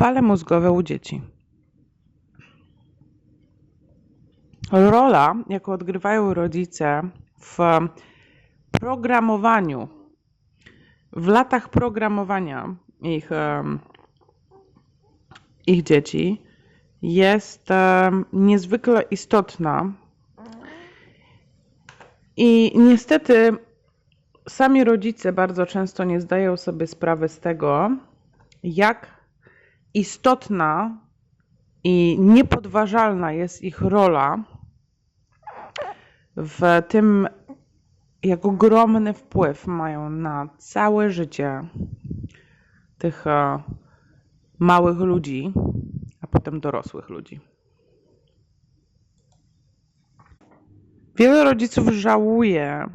Fale mózgowe u dzieci. Rola, jaką odgrywają rodzice w programowaniu, w latach programowania ich, ich dzieci, jest niezwykle istotna. I niestety sami rodzice bardzo często nie zdają sobie sprawy z tego, jak istotna i niepodważalna jest ich rola w tym, jak ogromny wpływ mają na całe życie tych e, małych ludzi, a potem dorosłych ludzi. Wiele rodziców żałuje,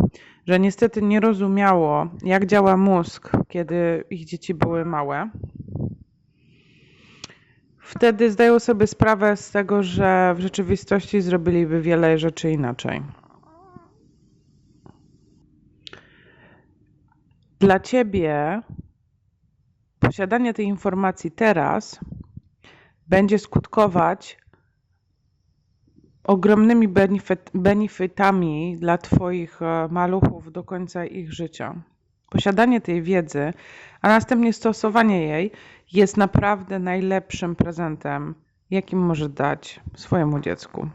że niestety nie rozumiało, jak działa mózg, kiedy ich dzieci były małe. Wtedy zdają sobie sprawę z tego, że w rzeczywistości zrobiliby wiele rzeczy inaczej. Dla ciebie posiadanie tej informacji teraz będzie skutkować ogromnymi benefit, benefitami dla Twoich e, maluchów do końca ich życia. Posiadanie tej wiedzy, a następnie stosowanie jej jest naprawdę najlepszym prezentem, jakim możesz dać swojemu dziecku.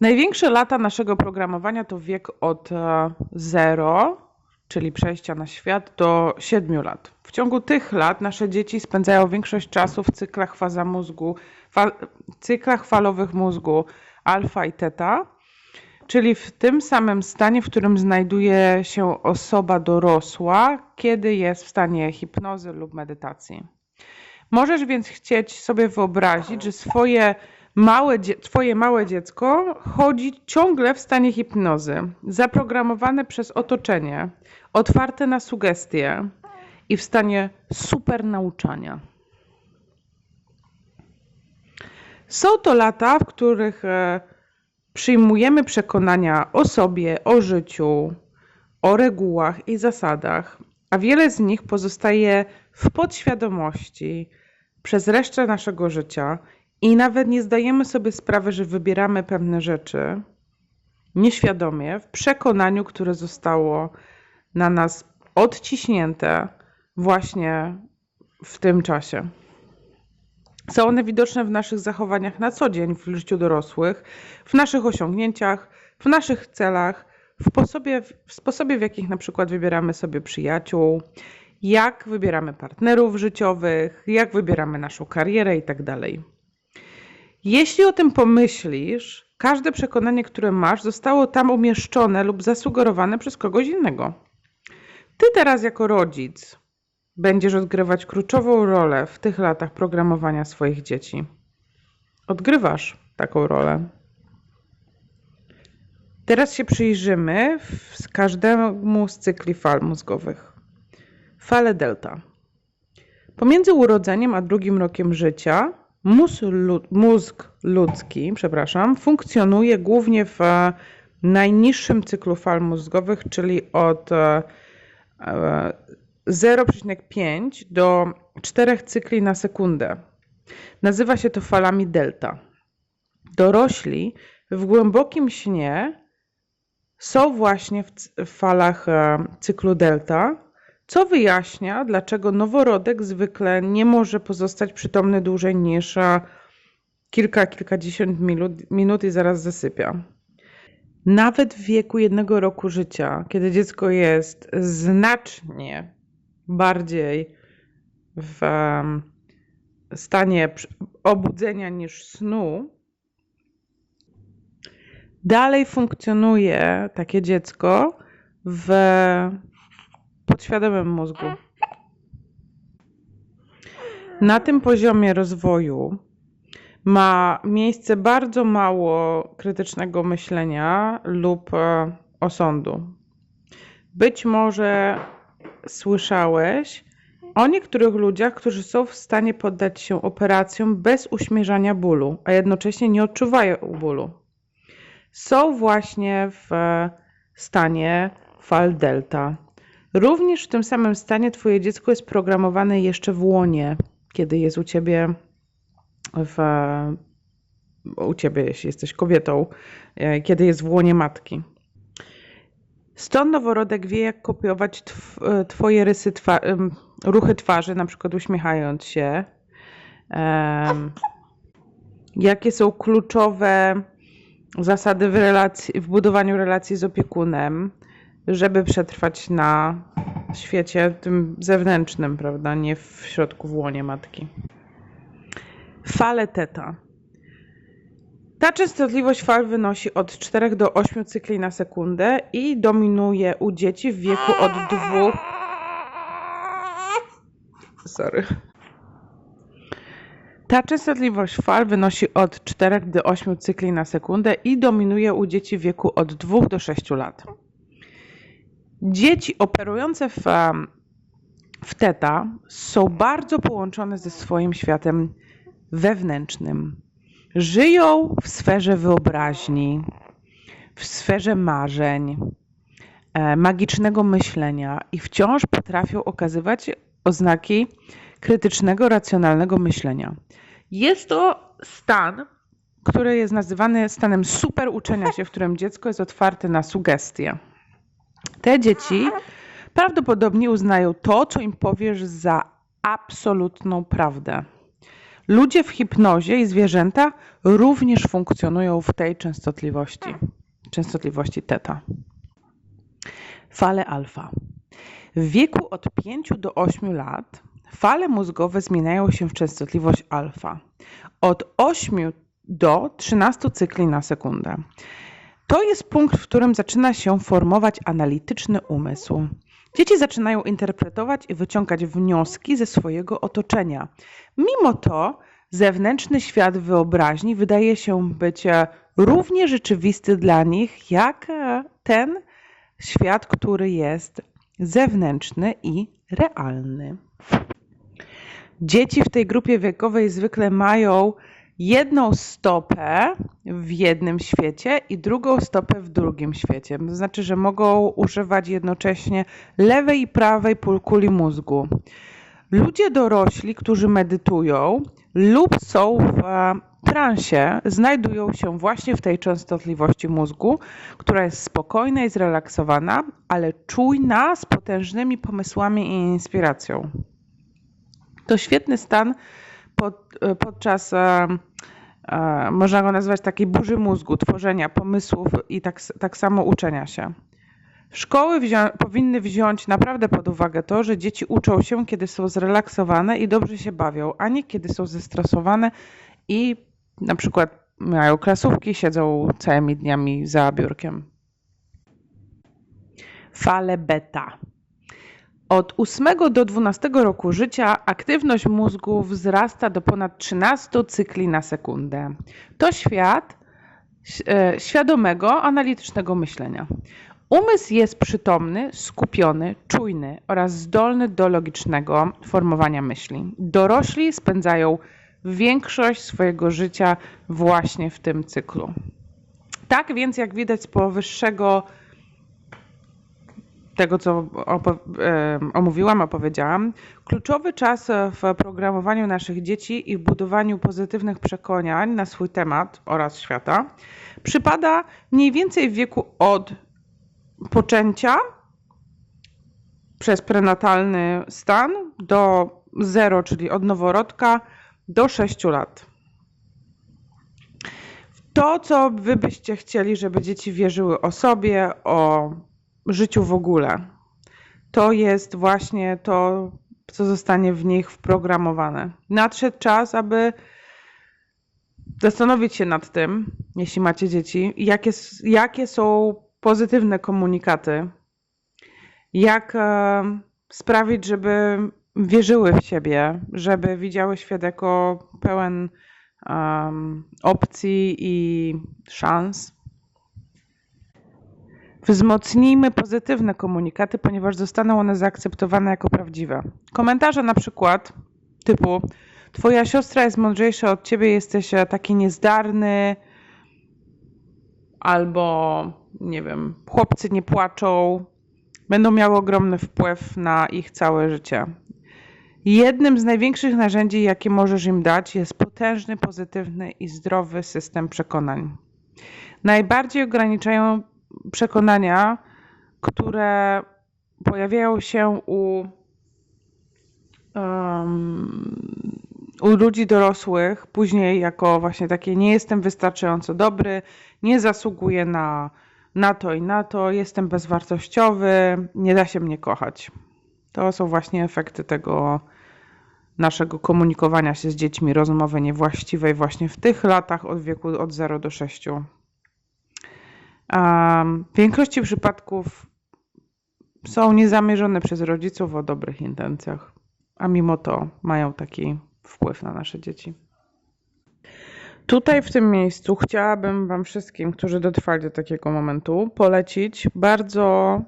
Największe lata naszego programowania to wiek od 0, czyli przejścia na świat, do 7 lat. W ciągu tych lat nasze dzieci spędzają większość czasu w cyklach faza mózgu, fal, cyklach falowych mózgu alfa i teta, czyli w tym samym stanie, w którym znajduje się osoba dorosła, kiedy jest w stanie hipnozy lub medytacji. Możesz więc chcieć sobie wyobrazić, że swoje małe, twoje małe dziecko chodzi ciągle w stanie hipnozy, zaprogramowane przez otoczenie, otwarte na sugestie i w stanie super nauczania. Są to lata, w których e, przyjmujemy przekonania o sobie, o życiu, o regułach i zasadach, a wiele z nich pozostaje w podświadomości przez resztę naszego życia i nawet nie zdajemy sobie sprawy, że wybieramy pewne rzeczy nieświadomie, w przekonaniu, które zostało na nas odciśnięte właśnie w tym czasie. Są one widoczne w naszych zachowaniach na co dzień w życiu dorosłych, w naszych osiągnięciach, w naszych celach, w sposobie, w sposobie, w jakich na przykład wybieramy sobie przyjaciół, jak wybieramy partnerów życiowych, jak wybieramy naszą karierę itd. Jeśli o tym pomyślisz, każde przekonanie, które masz, zostało tam umieszczone lub zasugerowane przez kogoś innego. Ty teraz, jako rodzic, będziesz odgrywać kluczową rolę w tych latach programowania swoich dzieci. Odgrywasz taką rolę. Teraz się przyjrzymy z każdemu z cykli fal mózgowych. Fale delta. Pomiędzy urodzeniem a drugim rokiem życia mózg, mózg ludzki, przepraszam, funkcjonuje głównie w najniższym cyklu fal mózgowych, czyli od 0,5 do 4 cykli na sekundę. Nazywa się to falami delta. Dorośli w głębokim śnie są właśnie w, falach e, cyklu delta, co wyjaśnia, dlaczego noworodek zwykle nie może pozostać przytomny dłużej niż e, kilka, kilkadziesiąt minut, minut i zaraz zasypia. Nawet w wieku jednego roku życia, kiedy dziecko jest znacznie bardziej w stanie obudzenia niż snu, dalej funkcjonuje takie dziecko w podświadomym mózgu. Na tym poziomie rozwoju ma miejsce bardzo mało krytycznego myślenia lub e, osądu. Być może słyszałeś o niektórych ludziach, którzy są w stanie poddać się operacjom bez uśmierzania bólu, a jednocześnie nie odczuwają bólu. Są właśnie w stanie fal delta. Również w tym samym stanie Twoje dziecko jest programowane jeszcze w łonie, kiedy jest u Ciebie w, u Ciebie, jeśli jesteś kobietą, e, kiedy jest w łonie matki. Stąd noworodek wie, jak kopiować tw- e, Twoje rysy, twa- ruchy twarzy, na przykład uśmiechając się. Em, jakie są kluczowe zasady w, relacji, w budowaniu relacji z opiekunem, żeby przetrwać na świecie tym zewnętrznym, prawda, nie w środku w łonie matki. Fale teta. Ta częstotliwość fal wynosi od 4 do 8 cykli na sekundę i dominuje u dzieci w wieku od 2. Sorry. Ta częstotliwość fal wynosi od 4 do 8 cykli na sekundę i dominuje u dzieci w wieku od 2 do 6 lat. Dzieci operujące w, w teta są bardzo połączone ze swoim światem wewnętrznym. Żyją w sferze wyobraźni, w sferze marzeń, e, magicznego myślenia i wciąż potrafią okazywać oznaki krytycznego, racjonalnego myślenia. Jest to stan, który jest nazywany stanem super uczenia się, w którym dziecko jest otwarte na sugestie. Te dzieci prawdopodobnie uznają to, co im powiesz, za absolutną prawdę. Ludzie w hipnozie i zwierzęta również funkcjonują w tej częstotliwości, częstotliwości teta. Fale alfa. W wieku od 5 do 8 lat fale mózgowe zmieniają się w częstotliwość alfa. Od 8 do 13 cykli na sekundę. To jest punkt, w którym zaczyna się formować analityczny umysł. Dzieci zaczynają interpretować i wyciągać wnioski ze swojego otoczenia. Mimo to zewnętrzny świat wyobraźni wydaje się być e, równie rzeczywisty dla nich, jak e, ten świat, który jest zewnętrzny i realny. Dzieci w tej grupie wiekowej zwykle mają jedną stopę w jednym świecie i drugą stopę w drugim świecie. To znaczy, że mogą używać jednocześnie lewej i prawej półkuli mózgu. Ludzie dorośli, którzy medytują lub są w e, transie, znajdują się właśnie w tej częstotliwości mózgu, która jest spokojna i zrelaksowana, ale czujna, z potężnymi pomysłami i inspiracją. To świetny stan pod, podczas, e, e, można go nazwać takiej burzy mózgu, tworzenia pomysłów i tak, tak samo uczenia się. Szkoły wzią, powinny wziąć naprawdę pod uwagę to, że dzieci uczą się, kiedy są zrelaksowane i dobrze się bawią, a nie kiedy są zestresowane i na przykład mają klasówki, siedzą całymi dniami za biurkiem. Fale beta. Od 8 do 12 roku życia aktywność mózgu wzrasta do ponad 13 cykli na sekundę. To świat e, świadomego, analitycznego myślenia. Umysł jest przytomny, skupiony, czujny oraz zdolny do logicznego formowania myśli. Dorośli spędzają większość swojego życia właśnie w tym cyklu. Tak więc, jak widać z powyższego, tego co opo- omówiłam, opowiedziałam, kluczowy czas w programowaniu naszych dzieci i w budowaniu pozytywnych przekonań na swój temat oraz świata przypada mniej więcej w wieku od poczęcia przez prenatalny stan do 0, czyli od noworodka do 6 lat. To, co wy byście chcieli, żeby dzieci wierzyły o sobie, o życiu w ogóle, to jest właśnie to, co zostanie w nich wprogramowane. Nadszedł czas, aby zastanowić się nad tym, jeśli macie dzieci, jakie, jakie są pozytywne komunikaty, jak e, sprawić, żeby wierzyły w siebie, żeby widziały świat jako pełen um, opcji i szans. Wzmocnijmy pozytywne komunikaty, ponieważ zostaną one zaakceptowane jako prawdziwe. Komentarze na przykład typu Twoja siostra jest mądrzejsza od ciebie, jesteś e, taki niezdarny, albo nie wiem, chłopcy nie płaczą, będą miały ogromny wpływ na ich całe życie. Jednym z największych narzędzi, jakie możesz im dać, jest potężny, pozytywny i zdrowy system przekonań. Najbardziej ograniczają przekonania, które pojawiają się u, um, u ludzi dorosłych, później jako właśnie takie nie jestem wystarczająco dobry, nie zasługuję na, na to i na to, jestem bezwartościowy, nie da się mnie kochać. To są właśnie efekty tego naszego komunikowania się z dziećmi, rozmowy niewłaściwej właśnie w tych latach od wieku od 0 do 6. W większości przypadków są niezamierzone przez rodziców o dobrych intencjach, a mimo to mają taki wpływ na nasze dzieci. Tutaj w tym miejscu chciałabym Wam wszystkim, którzy dotrwali do takiego momentu, polecić bardzo,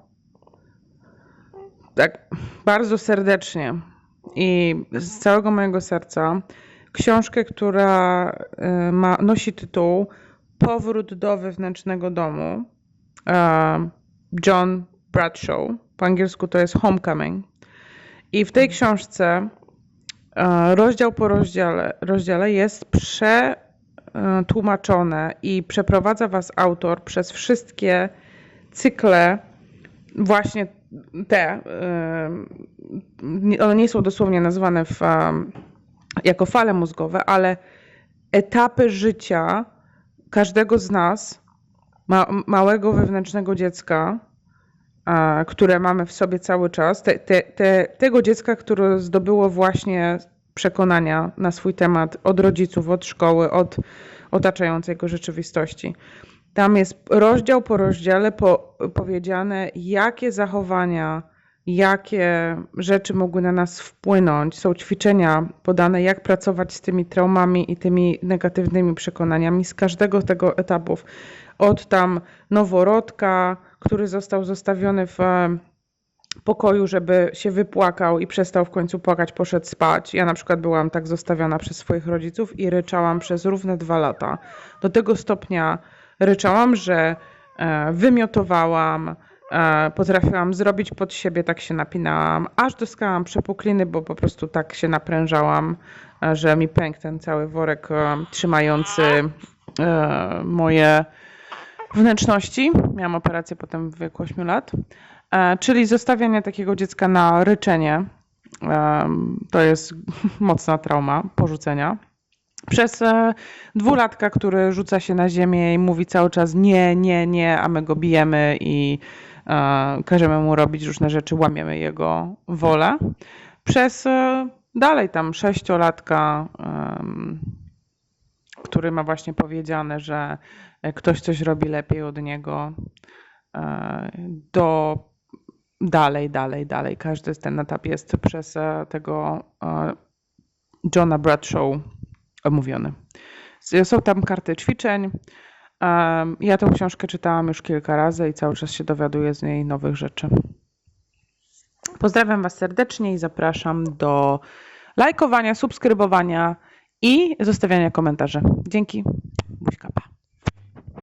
tak, bardzo serdecznie i z całego mojego serca książkę, która y, ma, nosi tytuł Powrót do wewnętrznego domu. e, John Bradshaw. Po angielsku to jest Homecoming. I w tej książce e, rozdział po rozdziale, rozdziale jest przetłumaczone i przeprowadza Was autor przez wszystkie cykle właśnie te, one nie są dosłownie nazwane w, jako fale mózgowe, ale etapy życia każdego z nas, ma, małego wewnętrznego dziecka, a, które mamy w sobie cały czas, te, te, te, tego dziecka, które zdobyło właśnie przekonania na swój temat od rodziców, od szkoły, od otaczającej go rzeczywistości. Tam jest rozdział po rozdziale po, powiedziane, jakie zachowania, jakie rzeczy mogły na nas wpłynąć. Są ćwiczenia podane, jak pracować z tymi traumami i tymi negatywnymi przekonaniami z każdego tego etapów. Od tam noworodka, który został zostawiony w e, pokoju, żeby się wypłakał i przestał w końcu płakać, poszedł spać. Ja na przykład byłam tak zostawiona przez swoich rodziców i ryczałam przez równe dwa lata. Do tego stopnia ryczałam, że e, wymiotowałam, potrafiłam zrobić pod siebie, tak się napinałam, aż dostałam przepukliny, bo po prostu tak się naprężałam, e, że mi pękł ten cały worek trzymający moje wnętrzności. Miałam operację potem w wieku 8 lat. Czyli zostawianie takiego dziecka na ryczenie. To jest mocna trauma porzucenia przez e, dwulatka, który rzuca się na ziemię i mówi cały czas nie, nie, nie, a my go bijemy i e, każemy mu robić różne rzeczy, łamiemy jego wolę. Przez e, dalej tam sześciolatka, który ma właśnie powiedziane, że ktoś coś robi lepiej od niego, do dalej, dalej, dalej. Każdy ten etap jest przez tego Johna Bradshaw omówiony. Są tam karty ćwiczeń. Ja tę książkę czytałam już kilka razy i cały czas się dowiaduję z niej nowych rzeczy. Pozdrawiam Was serdecznie i zapraszam do lajkowania, subskrybowania i zostawiania komentarzy. Dzięki. Buźka, pa.